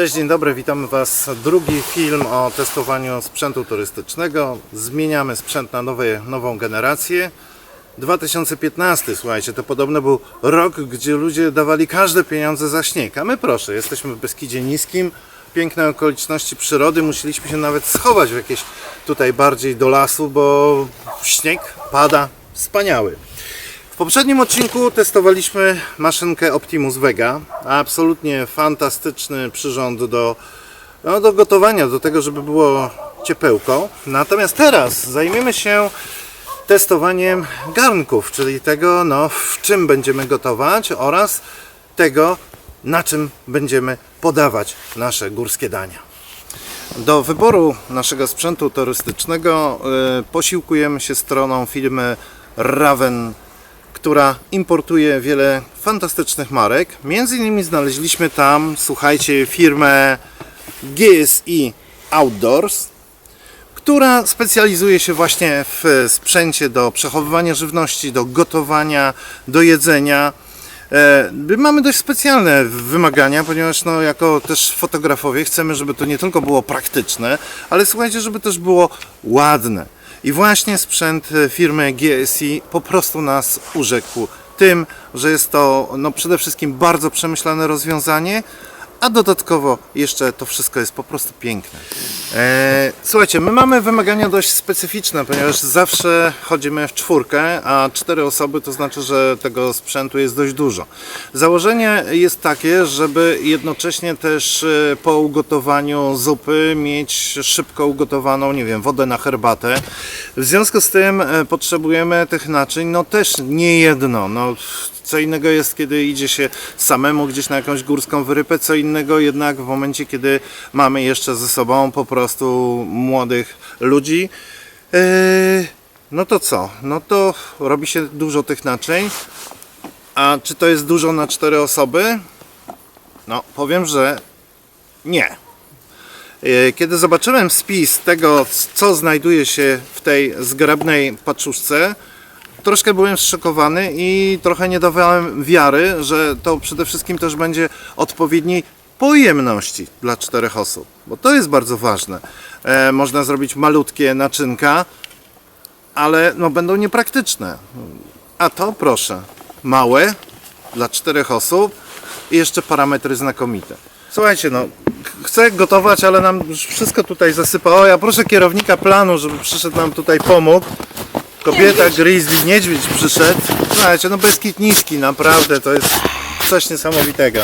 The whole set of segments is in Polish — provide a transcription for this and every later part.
Cześć, dzień dobry, witamy Was. Drugi film o testowaniu sprzętu turystycznego. Zmieniamy sprzęt na nowe, nową generację. 2015, słuchajcie, to podobno był rok, gdzie ludzie dawali każde pieniądze za śnieg. A my proszę, jesteśmy w Beskidzie Niskim, piękne okoliczności przyrody. Musieliśmy się nawet schować w jakieś tutaj bardziej do lasu, bo śnieg pada wspaniały. W poprzednim odcinku testowaliśmy maszynkę Optimus Vega. Absolutnie fantastyczny przyrząd do, no, do gotowania, do tego, żeby było ciepełko. Natomiast teraz zajmiemy się testowaniem garnków, czyli tego, no, w czym będziemy gotować oraz tego, na czym będziemy podawać nasze górskie dania. Do wyboru naszego sprzętu turystycznego y, posiłkujemy się stroną firmy Raven, która importuje wiele fantastycznych marek. Między innymi znaleźliśmy tam, słuchajcie, firmę GSI Outdoors, która specjalizuje się właśnie w sprzęcie do przechowywania żywności, do gotowania, do jedzenia. E, Mamy dość specjalne wymagania, ponieważ no, jako też fotografowie chcemy, żeby to nie tylko było praktyczne, ale słuchajcie, żeby też było ładne. I właśnie sprzęt e, firmy GSI po prostu nas urzekł tym, że jest to no, przede wszystkim bardzo przemyślane rozwiązanie, a dodatkowo jeszcze to wszystko jest po prostu piękne. E, słuchajcie, my mamy wymagania dość specyficzne, ponieważ zawsze chodzimy w czwórkę, a cztery osoby to znaczy, że tego sprzętu jest dość dużo. Założenie jest takie, żeby jednocześnie też e, po ugotowaniu zupy mieć szybko ugotowaną, nie wiem, wodę na herbatę. W związku z tym e, potrzebujemy tych naczyń, no też nie jedno. No, co innego jest, kiedy idzie się samemu gdzieś na jakąś górską wyrypę, co innego jednak w momencie, kiedy mamy jeszcze ze sobą po prostu młodych ludzi. Yy, no to co? No to robi się dużo tych naczyń. A czy to jest dużo na cztery osoby? No, powiem, że nie. Yy, Kiedy zobaczyłem spis tego, co znajduje się w tej zgrabnej paczuszce, troszkę byłem zszokowany i trochę nie dawałem wiary, że to przede wszystkim też będzie odpowiedniej pojemności dla czterech osób, bo to jest bardzo ważne. E, można zrobić malutkie naczynka, ale no, będą niepraktyczne. A to proszę, małe dla czterech osób i jeszcze parametry znakomite. Słuchajcie, no chcę gotować, ale nam wszystko tutaj zasypało. Ja proszę kierownika planu, żeby przyszedł nam tutaj pomógł. Kobieta Grizzly, niedźwiedź przyszedł. Słuchajcie, no Beskid niski, naprawdę, to jest coś niesamowitego.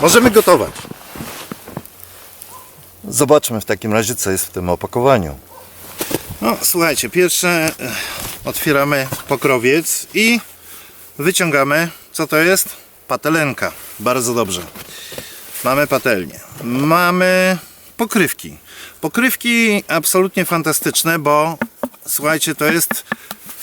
Możemy gotować. Zobaczmy w takim razie, co jest w tym opakowaniu. No, słuchajcie, pierwsze e, otwieramy pokrowiec i wyciągamy, co to jest? Patelenka. Bardzo dobrze. Mamy patelnię. Mamy pokrywki. Pokrywki absolutnie fantastyczne, bo słuchajcie, to jest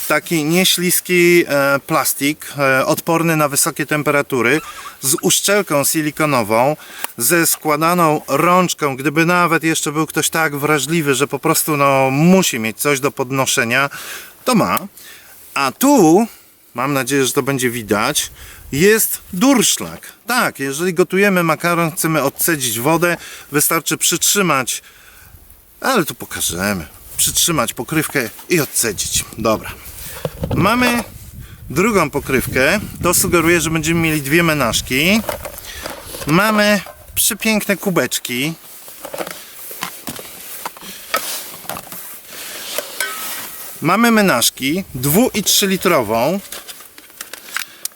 taki nieśliski e, plastik, e, odporny na wysokie temperatury, z uszczelką silikonową, ze składaną rączką, gdyby nawet jeszcze był ktoś tak wrażliwy, że po prostu no, musi mieć coś do podnoszenia, to ma. A tu, mam nadzieję, że to będzie widać, jest durszlak. Tak, jeżeli gotujemy makaron, chcemy odcedzić wodę, wystarczy przytrzymać, ale tu pokażemy, przytrzymać pokrywkę i odcedzić. Dobra. Mamy drugą pokrywkę. To sugeruje, że będziemy mieli dwie menażki. Mamy przepiękne kubeczki. Mamy menażki, dwu i 3 litrową.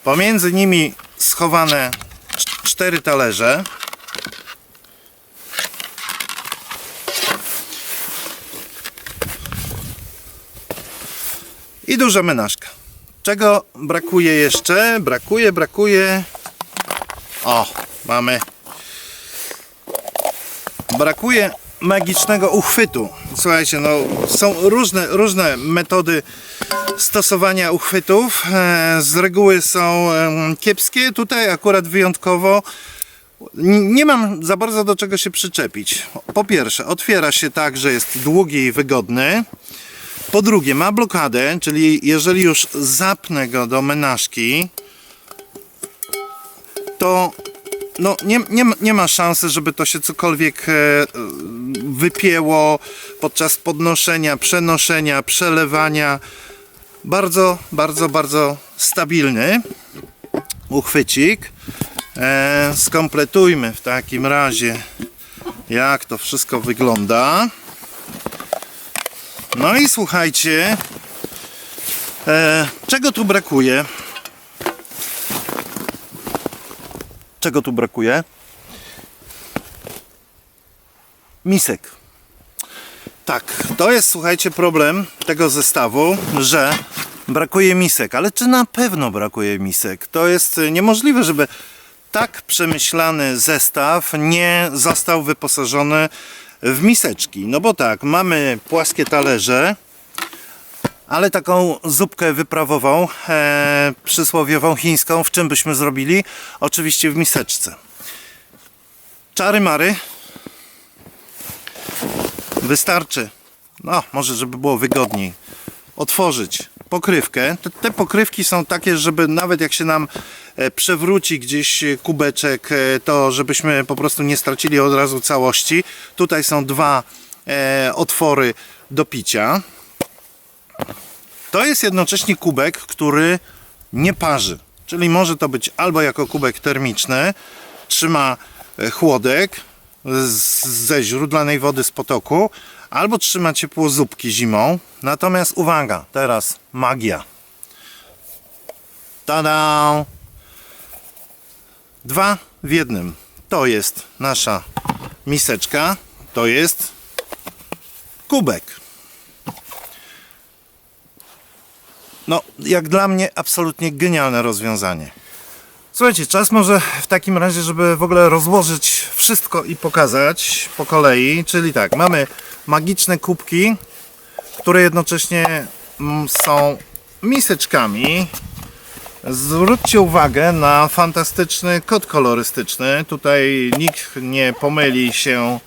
Pomiędzy nimi schowane cz- cztery talerze. I duża menażka. Czego brakuje jeszcze? Brakuje, brakuje. O, mamy. Brakuje magicznego uchwytu. Słuchajcie, no są różne, różne metody stosowania uchwytów. E, Z reguły są kiepskie. Tutaj akurat wyjątkowo nie mam za bardzo do czego się przyczepić. Po pierwsze, otwiera się tak, że jest długi i wygodny. Po drugie, ma blokadę, czyli jeżeli już zapnę go do menażki, to no, nie, nie, nie ma szansy, żeby to się cokolwiek e, wypięło podczas podnoszenia, przenoszenia, przelewania. Bardzo, bardzo, bardzo stabilny uchwycik. E, skompletujmy w takim razie, jak to wszystko wygląda. No i słuchajcie, e, czego tu brakuje? Czego tu brakuje? Misek. Tak, to jest, słuchajcie, problem tego zestawu, że brakuje misek. Ale czy na pewno brakuje misek? To jest y, niemożliwe, żeby tak przemyślany zestaw nie został wyposażony w miseczki. No bo tak, mamy płaskie talerze, ale taką zupkę wyprawową, e, przysłowiową chińską, w czym byśmy zrobili? Oczywiście w miseczce. Czary mary. Wystarczy, no może żeby było wygodniej, otworzyć pokrywkę. Te, te pokrywki są takie, żeby nawet jak się nam e, przewróci gdzieś e, kubeczek, e, to żebyśmy po prostu nie stracili od razu całości. Tutaj są dwa e, otwory do picia. To jest jednocześnie kubek, który nie parzy. Czyli może to być albo jako kubek termiczny, trzyma chłodek z- ze źródlanej wody z potoku, albo trzyma ciepło zupki zimą. Natomiast uwaga, teraz magia. Tada! Dwa w jednym. To jest nasza miseczka, to jest kubek. No, jak dla mnie absolutnie genialne rozwiązanie. Słuchajcie, czas może w takim razie, żeby w ogóle rozłożyć wszystko i pokazać po kolei. Czyli tak, mamy magiczne kubki, które jednocześnie mm, są miseczkami. Zwróćcie uwagę na fantastyczny kod kolorystyczny. Tutaj nikt nie pomyli się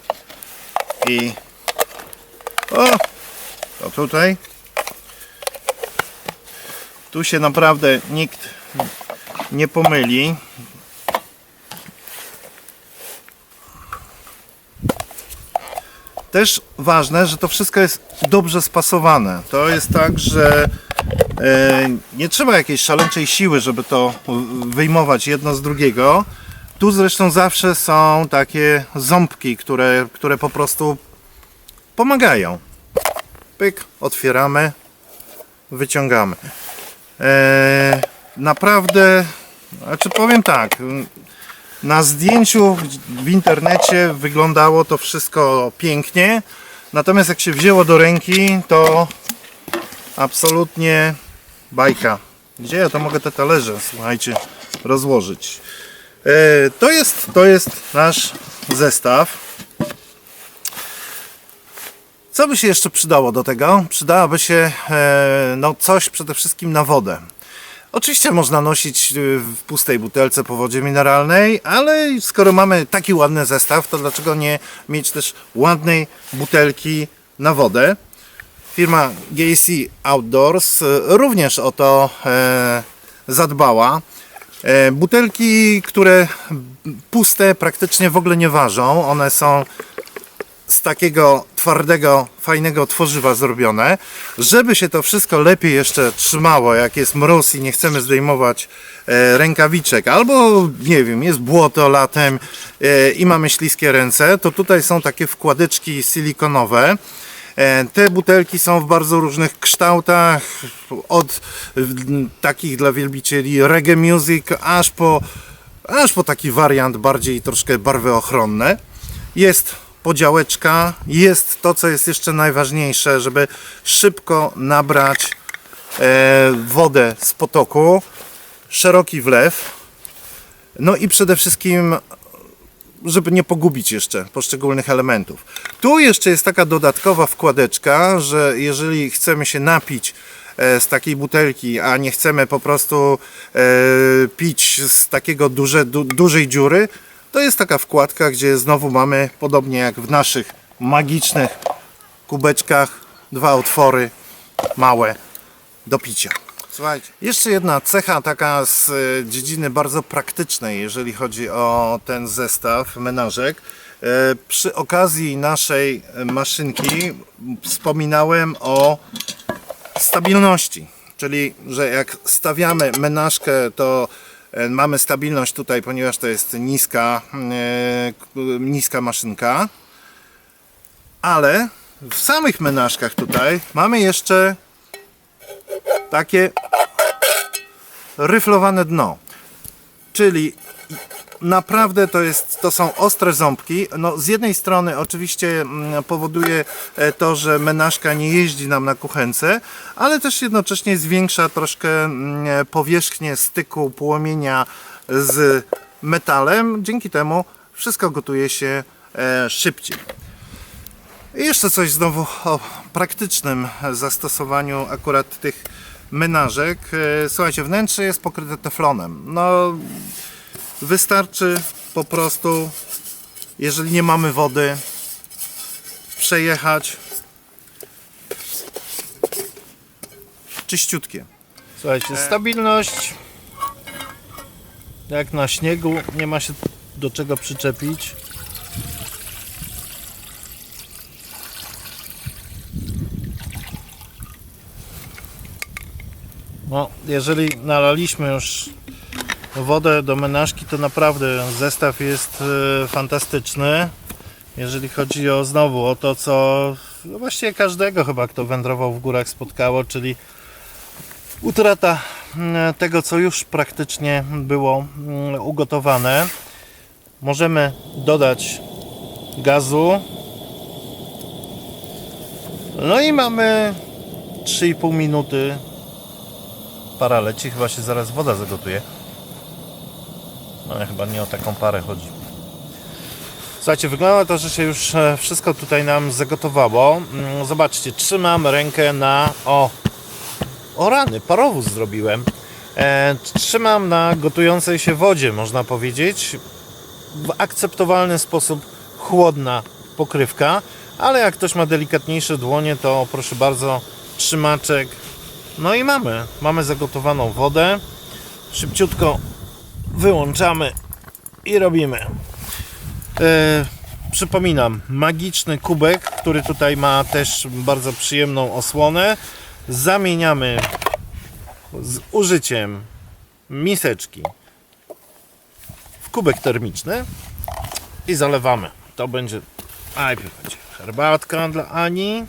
i... O! To tutaj. Tu się naprawdę nikt nie pomyli. Też ważne, że to wszystko jest dobrze spasowane. To jest tak, że e, nie trzeba jakiejś szaleńczej siły, żeby to wyjmować jedno z drugiego. Tu zresztą zawsze są takie ząbki, które, które po prostu pomagają. Pyk, otwieramy, wyciągamy. E, naprawdę, znaczy powiem tak, na zdjęciu w internecie wyglądało to wszystko pięknie, natomiast jak się wzięło do ręki, to absolutnie bajka. Gdzie ja to mogę te talerze, słuchajcie, rozłożyć? E, to, jest, to jest nasz zestaw. Co by się jeszcze przydało do tego? Przydałoby się e, no coś przede wszystkim na wodę. Oczywiście można nosić y, w pustej butelce po wodzie mineralnej, ale skoro mamy taki ładny zestaw, to dlaczego nie mieć też ładnej butelki na wodę? Firma GAC Outdoors y, również o to e, zadbała. E, butelki, które puste praktycznie w ogóle nie ważą, one są z takiego twardego, fajnego tworzywa zrobione, żeby się to wszystko lepiej jeszcze trzymało, jak jest mróz i nie chcemy zdejmować e, rękawiczek, albo nie wiem, jest błoto latem e, i mamy śliskie ręce, to tutaj są takie wkładeczki silikonowe. E, Te butelki są w bardzo różnych kształtach, od takich dla wielbicieli reggae music, aż po, aż po taki wariant bardziej troszkę barwy ochronne. Jest podziałeczka, jest to, co jest jeszcze najważniejsze, żeby szybko nabrać e, wodę z potoku, szeroki wlew, no i przede wszystkim żeby nie pogubić jeszcze poszczególnych elementów. Tu jeszcze jest taka dodatkowa wkładeczka, że jeżeli chcemy się napić e, z takiej butelki, a nie chcemy po prostu e, pić z takiego duże, du, dużej dziury, to jest taka wkładka, gdzie znowu mamy, podobnie jak w naszych magicznych kubeczkach, dwa otwory małe do picia. Słuchajcie, jeszcze jedna cecha taka z e, dziedziny bardzo praktycznej, jeżeli chodzi o ten zestaw menażek. E, Przy okazji naszej maszynki wspominałem o stabilności, czyli że jak stawiamy menażkę, to mamy stabilność tutaj, ponieważ to jest niska, e, niska maszynka, ale w samych menażkach tutaj mamy jeszcze takie ryflowane dno. Czyli naprawdę to, jest, to są ostre ząbki. No, z jednej strony oczywiście mm, powoduje e, to, że menażka nie jeździ nam na kuchence, ale też jednocześnie zwiększa troszkę mm, powierzchnię styku płomienia z metalem. Dzięki temu wszystko gotuje się e, szybciej. I jeszcze coś znowu o praktycznym zastosowaniu akurat tych menażek. E, Słuchajcie, wnętrze jest pokryte teflonem. No, wystarczy po prostu, jeżeli nie mamy wody, przejechać czyściutkie. Słuchajcie, stabilność jak na śniegu, nie ma się do czego przyczepić. No, jeżeli nalaliśmy już wodę do menażki, to naprawdę zestaw jest e, fantastyczny. Jeżeli chodzi o znowu o to, co no właściwie każdego chyba, kto wędrował w górach spotkało, czyli utrata mm, tego, co już praktycznie było mm, ugotowane. Możemy dodać gazu. No i mamy 3,5 minuty. Para leci, chyba się zaraz woda zagotuje. No ale chyba nie o taką parę chodzi. Słuchajcie, wygląda to, że się już e, wszystko tutaj nam zagotowało. Mm, Zobaczcie, trzymam rękę na... O, o rany, parowóz zrobiłem. E, trzymam na gotującej się wodzie, można powiedzieć. W akceptowalny sposób chłodna pokrywka, ale jak ktoś ma delikatniejsze dłonie, to proszę bardzo, trzymaczek. No i mamy, mamy zagotowaną wodę. Szybciutko wyłączamy i robimy. E, przypominam, magiczny kubek, który tutaj ma też bardzo przyjemną osłonę. Zamieniamy z użyciem miseczki w kubek termiczny i zalewamy. To będzie najpierw będzie herbatka dla Ani.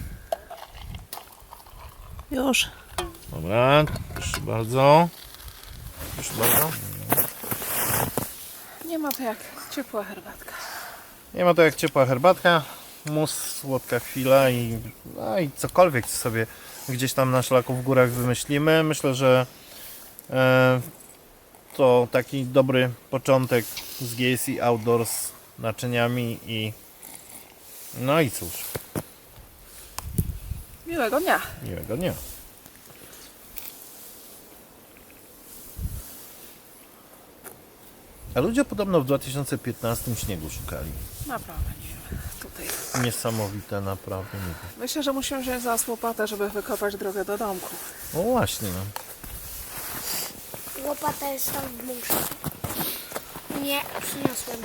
Już. Dobra, proszę bardzo. Proszę bardzo. Nie ma to jak ciepła herbatka. Nie ma to jak ciepła herbatka, mus, słodka chwila i, no i cokolwiek sobie gdzieś tam na szlaku w górach wymyślimy. Myślę, że e, to taki dobry początek z GSI Outdoors naczyniami i no i cóż, Miłego dnia. miłego dnia. A ludzie podobno w 2015 śniegu szukali. Naprawdę nie wiem. Tutaj. Niesamowite, naprawdę nie wiem. Myślę, że musimy wziąć za nas łopatę, żeby wykopać drogę do domku. No właśnie, no. Łopata jest tam w bunkrze. Nie, przyniosłem.